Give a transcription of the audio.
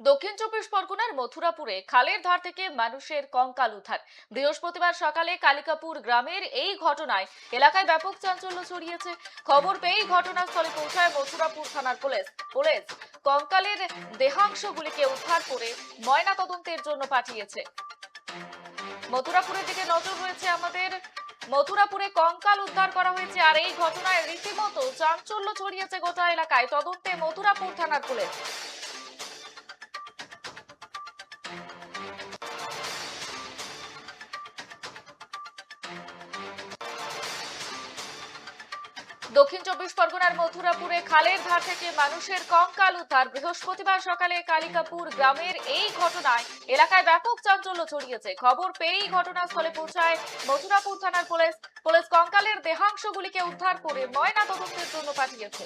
দক্ষিণ চব্বিশ পরগনার মথুরাপুরে খালের ধার থেকে মানুষের কঙ্কাল উদ্ধার। বৃহস্পতিবার সকালে কালিকাপুর গ্রামের এই ঘটনায় এলাকায় ব্যাপক চাঞ্চল্য ছড়িয়েছে। খবর পেয়েই ঘটনাস্থলে পৌঁছায় মথুরাপুর থানার পুলিশ। পুলিশ কঙ্কালের দেহাংশগুলিকে উদ্ধার করে ময়না তদন্তের জন্য পাঠিয়েছে। মথুরাপুরের দিকে নজর রয়েছে আমাদের। মথুরাপুরে কঙ্কাল উদ্ধার করা হয়েছে আর এই ঘটনায় রীতিমতো চাঞ্চল্য ছড়িয়েছে গোটা এলাকায়। তদন্তে মথুরাপুর থানার পুলিশ। দক্ষিণ চব্বিশ পরগনার মথুরাপুরে খালের ধার থেকে মানুষের কঙ্কাল উদ্ধার। বৃহস্পতিবার সকালে কালিকাপুর গ্রামের এই ঘটনায় এলাকায় ব্যাপক চাঞ্চল্য ছড়িয়েছে। খবর পেয়েই ঘটনাস্থলে পৌঁছায় মথুরাপুর থানার পুলিশ। পুলিশ কঙ্কালের দেহাংশগুলিকে উদ্ধার করে ময়না তদন্তের জন্য পাঠিয়েছে।